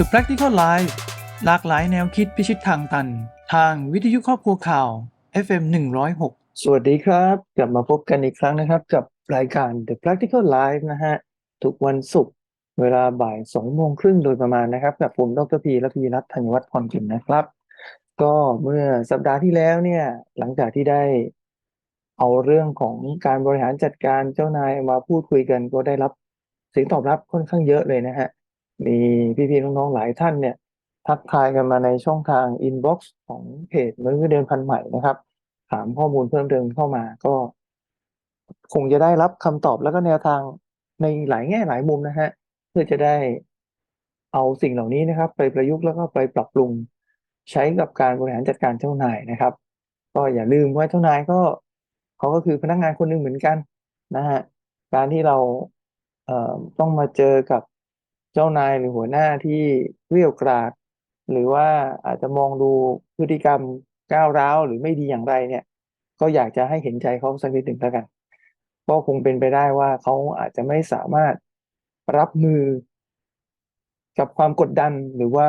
The Practical Life หลากหลายแนวคิดพิชิตทางตัน ทางวิทยุครอบครัวข่าว FM 106 สวัสดีครับ กลับมาพบกันอีกครั้งนะครับ กับรายการ The Practical Life นะฮะ ทุกวันศุกร์เวลาบ่ายสองโมงครึ่งโดยประมาณนะครับ กับผมดรพีและพีรัตน์ธัญวัฒน์พรกิมนะครับ ก็เมื่อสัปดาห์ที่แล้วเนี่ย หลังจากที่ได้เอาเรื่องของการบริหารจัดการเจ้านายมาพูดคุยกันก็ได้รับเสียงตอบรับค่อนข้างเยอะเลยนะฮะ มีพี่ๆน้องๆหลายท่านเนี่ย ทักทายกันมาในช่องทางอินบ็อกซ์ของเพจมนุษย์เดินพันใหม่นะครับ ถามข้อมูลเพิ่มเติมเข้ามาก็ คงจะได้รับคำตอบแล้วก็แนวทางในหลายแง่หลายมุมนะฮะเพื่อจะได้เอาสิ่งเหล่านี้นะครับ ไปประยุกต์แล้วก็ไปปรับปรุงใช้กับการบริหารจัดการเจ้านายนะครับ ก็อย่าลืมว่าเจ้านายก็เขาก็คือพนักงานคนหนึ่งเหมือนกันนะฮะการที่เราเอ่อต้องมาเจอกับ เจ้านายหรือหัวหน้าที่เกรี้ยวกราด หรือว่าอาจจะมองดูพฤติกรรมก้าวร้าวหรือไม่ดีอย่างไรเนี่ย ก็อยากจะให้เห็นใจเขาสักนิดหนึ่งแล้วกัน ก็คงเป็นไปได้ว่าเขาอาจจะไม่สามารถรับมือ กับความกดดันหรือว่า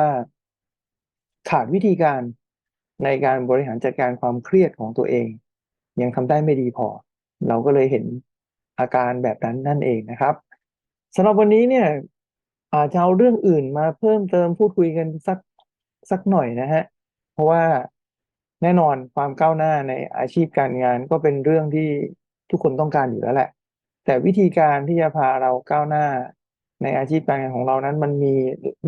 ขาดวิธีการในการบริหารจัดการความเครียดของตัวเอง ยังทำได้ไม่ดีพอ เราก็เลยเห็นอาการแบบนั้นนั่นเองนะครับสำหรับวันนี้เนี่ย อาจจะเอาเรื่องอื่นมาเพิ่มเติมพูดคุยกันสักสักหน่อยนะฮะ เพราะว่าแน่นอนความก้าวหน้าในอาชีพการงานก็เป็นเรื่องที่ทุกคนต้องการอยู่แล้วแหละ แต่วิธีการที่จะพาเราก้าวหน้าในอาชีพการงานของเรานั้น มันมี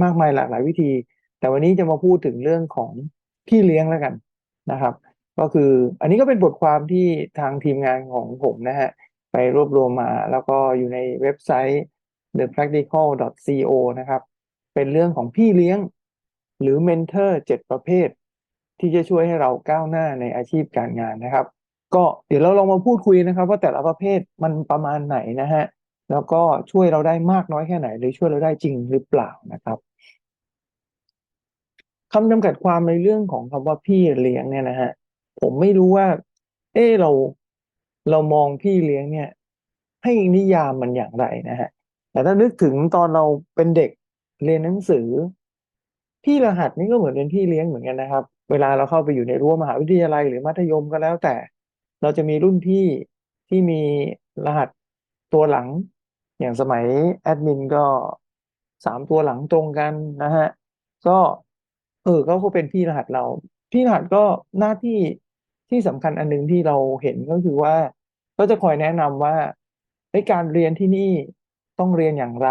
มากมายหลากหลายวิธี แต่วันนี้จะมาพูดถึงเรื่องของพี่เลี้ยงแล้วกันนะครับ ก็คืออันนี้ก็เป็นบทความที่ทางทีมงานของผมนะฮะไปรวบรวมมาแล้วก็อยู่ในเว็บไซต์ thepractical.co นะครับ เป็นเรื่องของพี่เลี้ยง หรือเมนเทอร์เจ็ดประเภท ที่จะช่วยให้เราก้าวหน้าในอาชีพการงานนะครับ ก็เดี๋ยวเราลองมาพูดคุยนะครับ ว่าแต่ละประเภทมันประมาณไหนนะฮะแล้วก็ช่วยเราได้มากน้อยแค่ไหน หรือช่วยเราได้จริงหรือเปล่านะครับคำจำกัดความในเรื่องของคำว่าพี่เลี้ยงเนี่ยนะฮะผมไม่รู้ว่า เออเราเรามองพี่เลี้ยงเนี่ย ให้นิยามมันอย่างไรนะฮะ แต่ถ้านึกถึงตอนเราเป็นเด็กเรียนหนังสือ พี่รหัสนี่ก็เหมือนเป็นพี่เลี้ยงเหมือนกันนะครับ เวลาเราเข้าไปอยู่ในรั้วมหาวิทยาลัยหรือมัธยมก็แล้วแต่ เราจะมีรุ่นพี่ที่มีรหัสตัวหลัง อย่างสมัยแอดมินก็สามตัวหลังตรงกันนะฮะ ก็เออเขาก็เป็นพี่รหัสเรา พี่รหัสก็หน้าที่ที่สำคัญอันหนึงที่เราเห็นก็คือว่า ก็จะคอยแนะนำว่าในการเรียนที่นี่ ต้องเรียนอย่างไร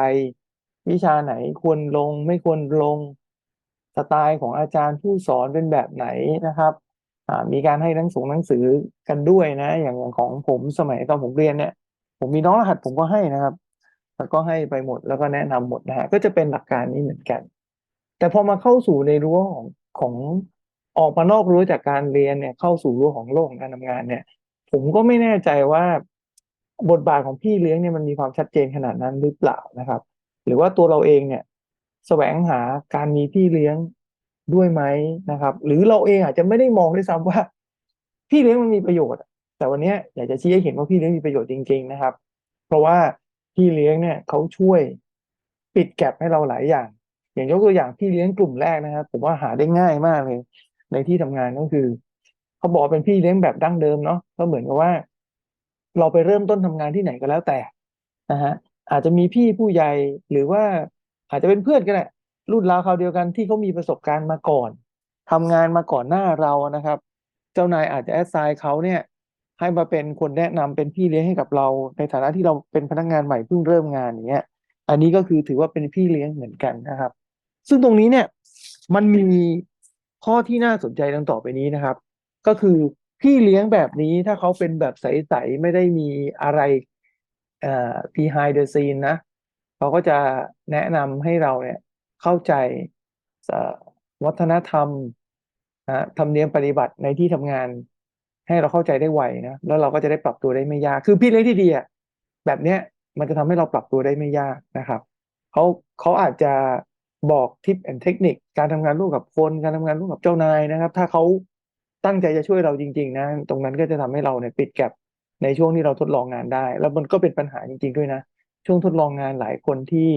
วิชาไหนควรลงไม่ควรลงสไตล์ของอาจารย์ผู้สอนเป็นแบบไหนนะครับมีการให้หนังสือหนังสือกันด้วยนะ อย่างอย่างของผมสมัยตอนผมเรียนเนี่ย ผมมีน้องรหัสผมก็ให้นะครับ แล้วก็ให้ไปหมดแล้วก็แนะนำหมดนะฮะก็จะเป็นหลักการนี้เหมือนกัน แต่พอมาเข้าสู่ในรั้วของของออกมานอกรั้วจากการเรียนเนี่ยเข้าสู่รั้วของโลกของการทำงานเนี่ย ผมก็ไม่แน่ใจว่า บทบาทของพี่เลี้ยงเนี่ยมันมีความชัดเจนขนาดนั้นหรือเปล่านะครับ หรือว่าตัวเราเองเนี่ยแสวงหาการมีพี่เลี้ยงด้วยไหมนะครับ หรือเราเองอาจจะไม่ได้มองด้วยซ้ำว่า พี่เลี้ยงมันมีประโยชน์ แต่วันนี้อยากจะชี้ให้เห็นว่าพี่เลี้ยงมีประโยชน์จริง ๆ นะครับ เพราะว่าพี่เลี้ยงเนี่ยเขาช่วยปิดแก็บให้เราหลายอย่าง อย่างยกตัวอย่างพี่เลี้ยงกลุ่มแรกนะครับ ผมว่าหาได้ง่ายมากเลย ในที่ทำงานก็คือเขาบอกเป็นพี่เลี้ยงแบบดั้งเดิมเนาะก็เหมือนกับว่า เราไปเริ่มต้นทำงานที่ไหนก็แล้วแต่นะฮะอาจจะมีพี่ผู้ใหญ่หรือว่าอาจจะเป็นเพื่อนก็ได้รุ่นราวคราวเดียวกันที่เขามีประสบการณ์มาก่อนทำงานมาก่อนหน้าเรานะครับ เจ้านายอาจจะแอดไซน์เขาเนี่ย ให้มาเป็นคนแนะนำเป็นพี่เลี้ยงให้กับเรา ในฐานะที่เราเป็นพนักงานใหม่เพิ่งเริ่มงานอย่างเงี้ย อันนี้ก็คือถือว่าเป็นพี่เลี้ยงเหมือนกันนะครับ ซึ่งตรงนี้เนี่ยมันมีข้อที่น่าสนใจดังต่อไปนี้นะครับ ก็คือ พี่เลี้ยงแบบนี้ถ้าเขาเป็นแบบใส ๆ ไม่ได้มีอะไรเอ่อ behind the scene นะเขาก็จะแนะนำให้เราเนี่ยเข้าใจวัฒนธรรมนะธรรมเนียมปฏิบัติในที่ทำงาน ให้เราเข้าใจได้ไวนะแล้วเราก็จะได้ปรับตัวได้ไม่ยาก คือพี่เลี้ยงที่ดีอะแบบเนี้ยมันจะทำให้เราปรับตัวได้ไม่ยากนะครับเขาเขาอาจจะบอกทิปแอนเทคนิคการทำงานร่วมกับคนการทำงานร่วมกับเจ้านายนะครับ ถ้าเขา ตั้งใจจะช่วยเราจริง ๆ นะ ตรงนั้นก็จะทำให้เราเนี่ยปิดแก็บในช่วงที่เราทดลองงานได้ แล้วมันก็เป็นปัญหาจริง ๆ ด้วยนะ ช่วงทดลองงานหลายคนที่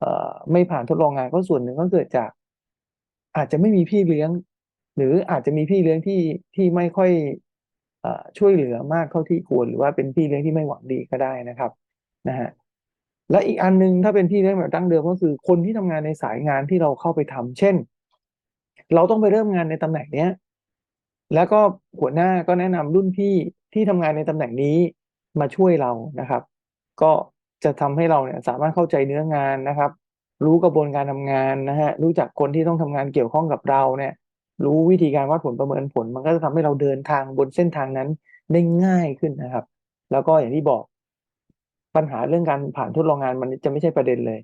เอ่อไม่ผ่านทดลองงานก็ส่วนหนึ่งก็เกิดจาก อาจจะไม่มีพี่เลี้ยง หรืออาจจะมีพี่เลี้ยงที่ที่ไม่ค่อยเอ่อช่วยเหลือมากเท่าที่ควรหรือว่าเป็นพี่เลี้ยงที่ไม่หวังดีก็ได้นะครับนะฮะและอีกอันหนึงถ้าเป็นพี่เลี้ยงแบบดั้งเดิมก็คือคนที่ทำงานในสายงานที่เราเข้าไปทำเช่น เราต้องไปเริ่มงานในตำแหน่งเนี้ย แล้วก็หัวหน้าก็แนะนำรุ่นพี่ที่ทำงานในตำแหน่งนี้มาช่วยเรานะครับ ก็จะทำให้เราเนี่ยสามารถเข้าใจเนื้องานนะครับ รู้กระบวนการทำงานนะฮะรู้จักคนที่ต้องทำงานเกี่ยวข้องกับเราเนี่ย รู้วิธีการวัดผลประเมินผล มันก็จะทำให้เราเดินทางบนเส้นทางนั้นได้ง่ายขึ้นนะครับ แล้วก็อย่างที่บอกปัญหาเรื่องการผ่านทดลองงานมันจะไม่ใช่ประเด็นเลย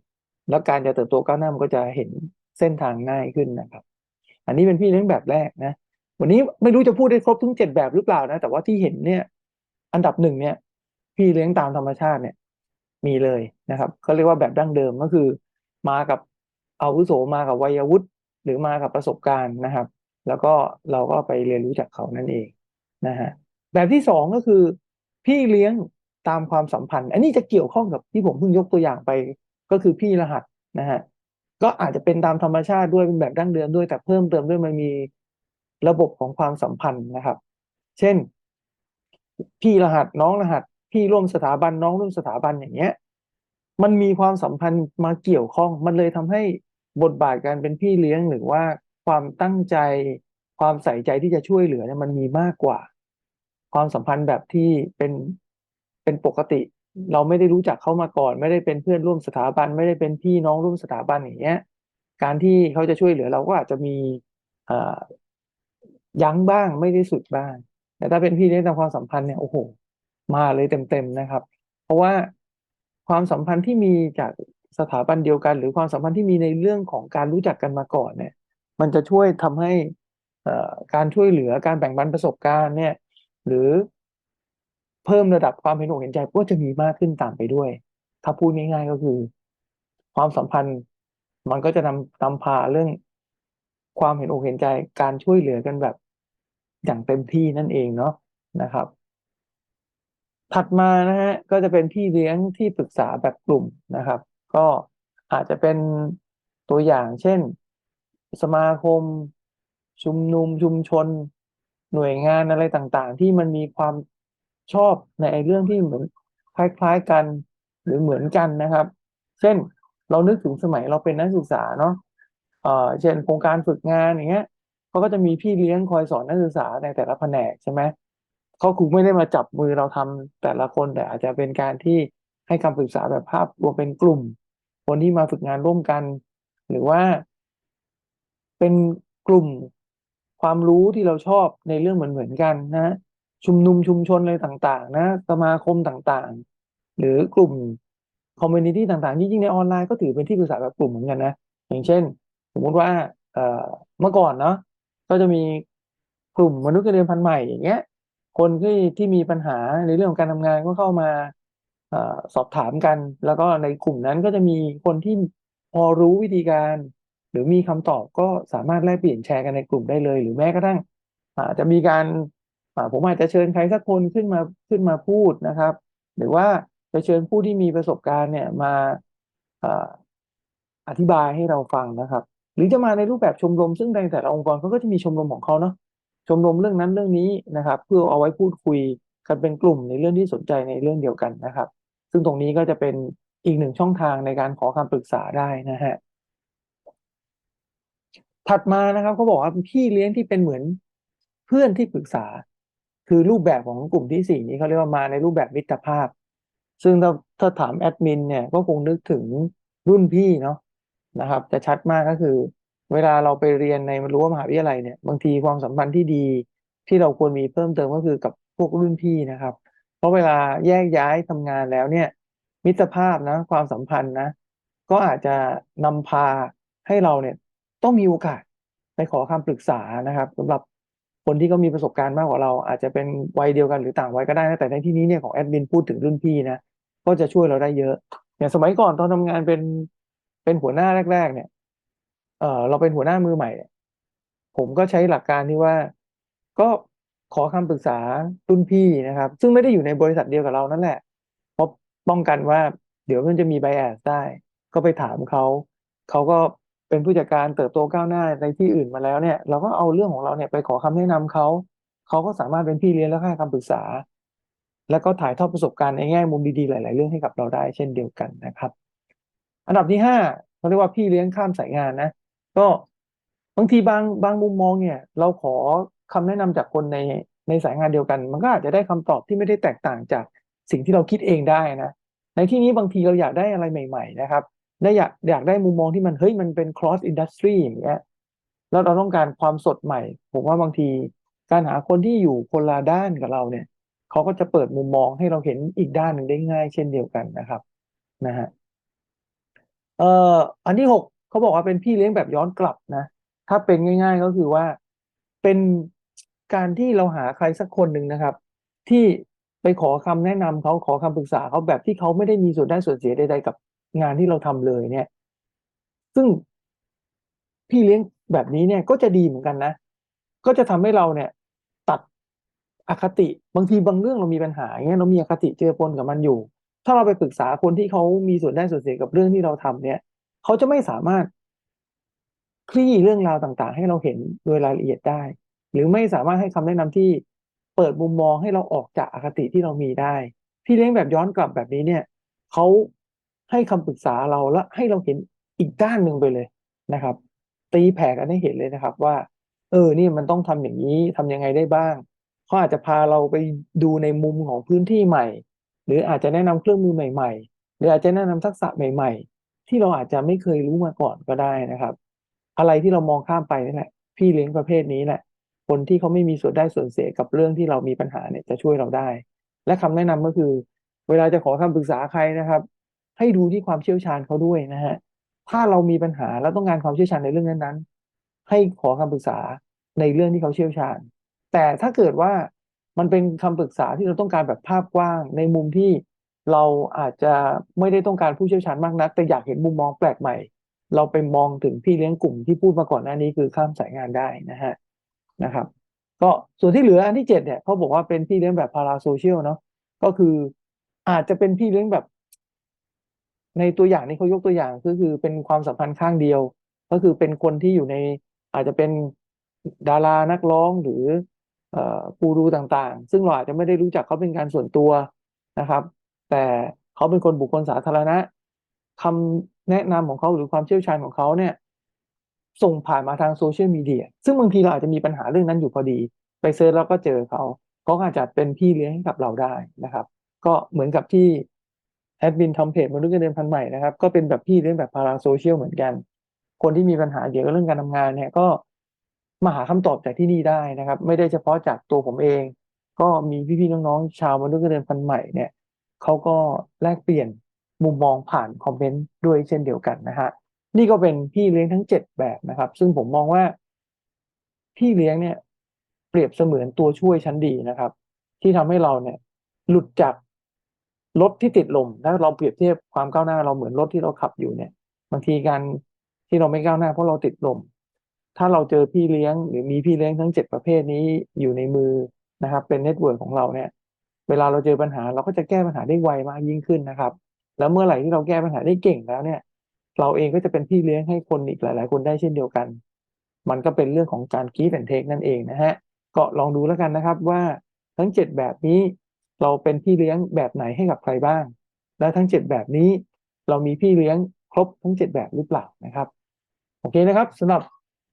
แล้วการจะเติบโตก้าวหน้ามันก็จะเห็นเส้นทางง่ายขึ้นนะครับ อันนี้เป็นพี่เลี้ยงแบบแรกนะ วันนี้ไม่รู้จะพูดได้ครบทั้งเจ็ดแบบหรือเปล่านะ แต่ว่าที่เห็นเนี่ย อันดับหนึ่งเนี่ย พี่เลี้ยงตามธรรมชาติเนี่ย มีเลยนะครับเขาเรียกว่าแบบดั้งเดิมก็คือ มากับอาวุโสมากับวัยวุฒิหรือมากับประสบการณ์นะครับ แล้วก็เราก็ไปเรียนรู้จากเขานั่นเองนะฮะแบบที่สองก็คือ พี่เลี้ยงตามความสัมพันธ์ อันนี้จะเกี่ยวข้องกับที่ผมเพิ่งยกตัวอย่างไป ก็คือพี่รหัสนะฮะก็อาจจะเป็นตามธรรมชาติด้วยเป็นแบบดั้งเดิมด้วยแต่เพิ่มเติมด้วยมันมี ระบบของความสัมพันธ์นะครับ เช่น พี่รหัสน้องรหัส พี่ร่วมสถาบันน้องร่วมสถาบันอย่างเงี้ย มันมีความสัมพันธ์มาเกี่ยวข้อง มันเลยทำให้บทบาทการเป็นพี่เลี้ยงหรือว่าความตั้งใจความใส่ใจที่จะช่วยเหลือเนี่ยมันมีมากกว่า ความสัมพันธ์แบบที่เป็นเป็นปกติ เราไม่ได้รู้จักเขามาก่อน ไม่ได้เป็นเพื่อนร่วมสถาบัน ไม่ได้เป็นพี่น้องร่วมสถาบันอย่างเงี้ย การที่เขาจะช่วยเหลือเราก็อาจจะมีอ่อ ยั้งบ้างไม่ได้สุดบ้าง แต่ถ้าเป็นพี่เลี้ยงตามความสัมพันธ์เนี่ยโอ้โหมาเลยเต็มๆนะครับ เพราะว่าความสัมพันธ์ที่มีจากสถาบันเดียวกัน หรือความสัมพันธ์ที่มีในเรื่องของการรู้จักกันมาก่อนเนี่ย มันจะช่วยทำให้อ่อการช่วยเหลือการแบ่งปันประสบการณ์เนี่ย หรือเพิ่มระดับความเห็นอกเห็นใจก็จะมีมากขึ้นตามไปด้วย ถ้าพูดง่ายๆก็คือ ความสัมพันธ์มันก็จะนำนำพาเรื่องความเห็นอกเห็นใจการช่วยเหลือกันแบบ อย่างเต็มที่นั่นเองเนาะนะครับ ถัดมานะฮะก็จะเป็นพี่เลี้ยงที่ปรึกษาแบบกลุ่มนะครับ ก็อาจจะเป็นตัวอย่างเช่น สมาคม ชุมนุมชุมชน หน่วยงานอะไรต่างๆ ที่มันมีความชอบในเรื่องที่เหมือนคล้ายๆกันหรือเหมือนกันนะครับ เช่นเรานึกถึงสมัยเราเป็นนักศึกษาเนาะเออเช่นโครงการฝึกงานอย่างเงี้ย เขาก็จะมีพี่เลี้ยงคอยสอนนักศึกษาในแต่ละแผนกใช่ไหมเขาคงไม่ได้มาจับมือเราทำแต่ละคนแต่อาจจะเป็นการที่ให้คำปรึกษาแบบภาพรวมเป็นกลุ่ม คนที่มาฝึกงานร่วมกัน หรือว่า เป็นกลุ่มความรู้ที่เราชอบในเรื่องเหมือนๆกันนะ ชุมนุมชุมชนอะไรต่าง ๆ นะสมาคมต่างๆ หรือกลุ่มคอมมูนิตี้ต่างๆจริงๆในออนไลน์ก็ถือเป็นที่ปรึกษาแบบกลุ่มเหมือนกันนะ อย่างเช่น สมมติว่าเมื่อก่อนเนาะ ก็จะมีกลุ่มมนุษย์เงินเดือนพันใหม่อย่างเงี้ย คนที่ที่มีปัญหาในเรื่องของการทำงานก็เข้ามาอสอบถามกัน แล้วก็ในกลุ่มนั้นก็จะมีคนที่พอรู้วิธีการ หรือมีคำตอบก็สามารถแลกเปลี่ยนแชร์กันในกลุ่มได้เลย หรือแม้กระทั่งอาจจะมีการผมอาจจะเชิญใครสักคนขึ้นมาขึ้นมาพูดนะครับ หรือว่าจะเชิญผู้ที่มีประสบการณ์เนี่ยมาอ่าอธิบายให้เราฟังนะครับ หรือจะมาในรูปแบบชมรมซึ่งในแต่ละองค์กรเขาก็จะมีชมรมของเขาเนาะชมรมเรื่องนั้นเรื่องนี้นะครับ เพื่อเอาไว้พูดคุยกันเป็นกลุ่มในเรื่องที่สนใจในเรื่องเดียวกันนะครับ ซึ่งตรงนี้ก็จะเป็นอีกหนึ่งช่องทางในการขอคำปรึกษาได้นะฮะถัดมานะครับเขาบอกว่าพี่เลี้ยงที่เป็นเหมือนเพื่อนที่ปรึกษา คือรูปแบบของกลุ่มที่สี่นี้เขาเรียกว่ามาในรูปแบบมิตรภาพ ซึ่งถ้าถ้าถามแอดมินเนี่ยก็คงนึกถึงรุ่นพี่เนาะ นะครับ จะชัดมากก็คือ เวลาเราไปเรียนในรั้วมหาวิทยาลัยเนี่ยบางทีความสัมพันธ์ที่ดีที่เราควรมีเพิ่มเติมก็คือกับพวกรุ่นพี่นะครับ เพราะเวลาแยกย้ายทำงานแล้วเนี่ย มิตรภาพนะความสัมพันธ์นะ ก็อาจจะนำพาให้เราเนี่ยต้องมีโอกาสไปขอคำปรึกษานะครับสำหรับคนที่เขามีประสบการณ์มากกว่าเรา อาจจะเป็นวัยเดียวกันหรือต่างวัยก็ได้นะแต่ในที่นี้เนี่ยของแอดมินพูดถึงรุ่นพี่นะก็จะช่วยเราได้เยอะอย่างสมัยก่อนตอนทำงานเป็น เป็นหัวหน้าแรก ๆ เนี่ยเออเราเป็นหัวหน้ามือใหม่เนี่ยผมก็ใช้หลักการที่ว่า ก็ขอคำปรึกษารุ่นพี่นะครับ ซึ่งไม่ได้อยู่ในบริษัทเดียวกับเรานั่นแหละเพราะป้องกันว่า เดี๋ยวมันจะมีไบแอสได้ ก็ไปถามเขาเขาก็เป็นผู้จัดการเติบโตก้าวหน้าในที่อื่นมาแล้วเนี่ย เราก็เอาเรื่องของเราเนี่ยไปขอคำแนะนำเขาเขาก็สามารถเป็นพี่เลี้ยงและให้คำปรึกษา แล้วก็ถ่ายทอดประสบการณ์ในแง่มุมดีๆหลาย ๆ เรื่องให้กับเราได้เช่นเดียวกันนะครับ อันดับที่ห้าเขาเรียกว่าพี่เลี้ยงข้ามสายงานนะ ก็บางทีบางบางมุมมองเนี่ย เราขอคำแนะนำจากคนในในสายงานเดียวกัน มันก็อาจจะได้คำตอบที่ไม่ได้แตกต่างจากสิ่งที่เราคิดเองได้นะในที่นี้บางทีเราอยากได้อะไรใหม่ ๆ นะครับได้อยากอยากได้มุมมองที่มันเฮ้ยมันเป็น cross industry อย่างเงี้ยแล้วเราต้องการความสดใหม่ ผมว่าบางทีการหาคนที่อยู่คนละด้านกับเราเนี่ยเขาก็จะเปิดมุมมองให้เราเห็นอีกด้านหนึ่งได้ง่าย เช่นเดียวกันนะครับนะฮะ เอ่ออันที่หกเขาบอกว่าเป็นพี่เลี้ยงแบบย้อนกลับนะ ถ้าเป็นง่าย ๆ ก็คือว่าเป็นการที่เราหาใครสักคนหนึ่งนะครับ ที่ไปขอคำแนะนำเขาขอคำปรึกษาเขาแบบที่เขาไม่ได้มีส่วนได้ส่วนเสียใดๆกับงานที่เราทำเลยเนี่ย ซึ่งพี่เลี้ยงแบบนี้เนี่ยก็จะดีเหมือนกันนะ ก็จะทำให้เราเนี่ย ตัดอคติบางทีบางเรื่องเรามีปัญหาอย่างเงี้ยเรามีอคติเจือปนกับมันอยู่ ถ้าเราไปปรึกษาคนที่เขามีส่วนได้ส่วนเสียกับเรื่องที่เราทำเนี่ยเขาจะไม่สามารถคลี่เรื่องราวต่าง ๆ ให้เราเห็นโดยรายละเอียดได้ หรือไม่สามารถให้คำแนะนำที่เปิดมุมมองให้เราออกจากอคติที่เรามีได้ พี่เลี้ยงแบบย้อนกลับแบบนี้เนี่ยเขาให้คำปรึกษาเราและให้เราเห็นอีกด้านหนึ่งไปเลยนะครับ ตีแผ่กันให้เห็นเลยนะครับว่า เออนี่มันต้องทำอย่างนี้ทำยังไงได้บ้างเขาอาจจะพาเราไปดูในมุมของพื้นที่ใหม่ หรืออาจจะแนะนำเครื่องมือใหม่ ๆ หรืออาจจะแนะนำทักษะใหม่ ๆ ที่เราอาจจะไม่เคยรู้มาก่อนก็ได้นะครับ อะไรที่เรามองข้ามไปนั่แหละพี่เลี้ยงประเภทนี้แหละคนที่เขาไม่มีส่วนได้ส่วนเสียกับเรื่องที่เรามีปัญหาเนี่ยจะช่วยเราได้ และคำแนะนำก็คือ เวลาจะขอคำปรึกษาใครนะครับ ให้ดูที่ความเชี่ยวชาญเขาด้วยนะฮะถ้าเรามีปัญหาแล้วต้องการความเชี่ยวชาญในเรื่องนั้นๆให้ขอคำปรึกษาในเรื่องที่เขาเชี่ยวชาญ แต่ถ้าเกิดว่า มันเป็นคำปรึกษาที่เราต้องการแบบภาพกว้าง ในมุมที่เราอาจจะไม่ได้ต้องการผู้เชี่ยวชาญมากนัก แต่อยากเห็นมุมมองแปลกใหม่ เราไปมองถึงพี่เลี้ยงกลุ่มที่พูดมาก่อนหน้านี้คือข้ามสายงานได้นะฮะนะครับ ก็ส่วนที่เหลืออันที่เจ็ดเนี่ยเขาบอกว่าเป็นพี่เลี้ยงแบบพาราโซเชียลเนาะก็คืออาจจะเป็นพี่เลี้ยงแบบ ในตัวอย่างนี้เขายกตัวอย่างก็คือเป็นความสัมพันธ์ข้างเดียว ก็คือเป็นคนที่อยู่ในอาจจะเป็นดารานักร้องหรือ กูรูต่างๆ ซึ่งเราอาจจะไม่ได้รู้จักเขาเป็นการส่วนตัวนะครับ แต่เขาเป็นคนบุคคลสาธารณะคำแนะนำของเขาหรือความเชี่ยวชาญของเขาเนี่ย ส่งผ่านมาทางโซเชียลมีเดียซึ่งบางทีเราอาจจะมีปัญหาเรื่องนั้นอยู่พอดี ไปเซิร์ชแล้วก็เจอเขาเขาอาจจะเป็นพี่เลี้ยงให้กับเราได้นะครับ ก็เหมือนกับที่แอดมินทำเพจมนุษย์เงินเดือนพันใหม่นะครับ ก็เป็นแบบพี่เลี้ยงแบบพาราโซเชียลเหมือนกัน คนที่มีปัญหาเกี่ยวกับเรื่องการทำงานเนี่ยก็ มาหาคำตอบจากที่นี่ได้นะครับ ไม่ได้เฉพาะจากตัวผมเอง ก็มีพี่ๆน้องๆชาวมนุษย์เงินเดือนพันใหม่เนี่ยเขาก็แลกเปลี่ยนมุมมองผ่านคอมเมนต์ด้วยเช่นเดียวกันนะฮะนี่ก็เป็นพี่เลี้ยงทั้งเจ็ดแบบนะครับ ซึ่งผมมองว่า พี่เลี้ยงเนี่ย เปรียบเสมือนตัวช่วยชั้นดีนะครับ ที่ทำให้เราเนี่ย หลุดจากรถที่ติดลมถ้าเราเปรียบเทียบความก้าวหน้าเราเหมือนรถที่เราขับอยู่เนี่ยบางทีการที่เราไม่ก้าวหน้าเพราะเราติดลม ถ้าเราเจอพี่เลี้ยง หรือมีพี่เลี้ยงทั้งเจ็ดประเภทนี้อยู่ในมือนะครับ เป็นเน็ตเวิร์กของเราเนี่ย เวลาเราเจอปัญหาเราก็จะแก้ปัญหาได้ไวมากยิ่งขึ้นนะครับ แล้วเมื่อไหร่ที่เราแก้ปัญหาได้เก่งแล้วเนี่ย เราเองก็จะเป็นพี่เลี้ยงให้คนอีกหลาย ๆ คนได้เช่นเดียวกัน มันก็เป็นเรื่องของการกีดแอนเทคนั่นเองนะฮะก็ลองดูแล้วกันนะครับว่าทั้งเจ็ดแบบนี้เราเป็นพี่เลี้ยงแบบไหนให้กับใครบ้าง และทั้งเจ็ดแบบนี้ เรามีพี่เลี้ยงครบทั้งเจ็ดแบบหรือเปล่านะครับ โอเคนะครับสำหรับ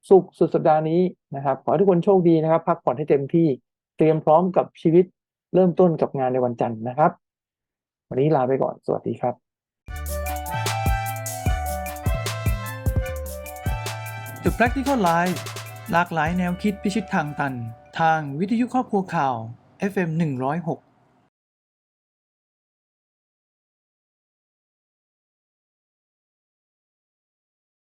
สุขสุดสัปดาห์นี้นะครับ ขอให้ทุกคนโชคดีนะครับ พักผ่อนให้เต็มที่เตรียมพร้อมกับชีวิตเริ่มต้นกับงานในวันจันทร์นะครับ วันนี้ลาไปก่อน สวัสดีครับ The Practical Life หลากหลายแนวคิดพิชิตทางตัน ทางวิทยุครอบครัวข่าว FM 106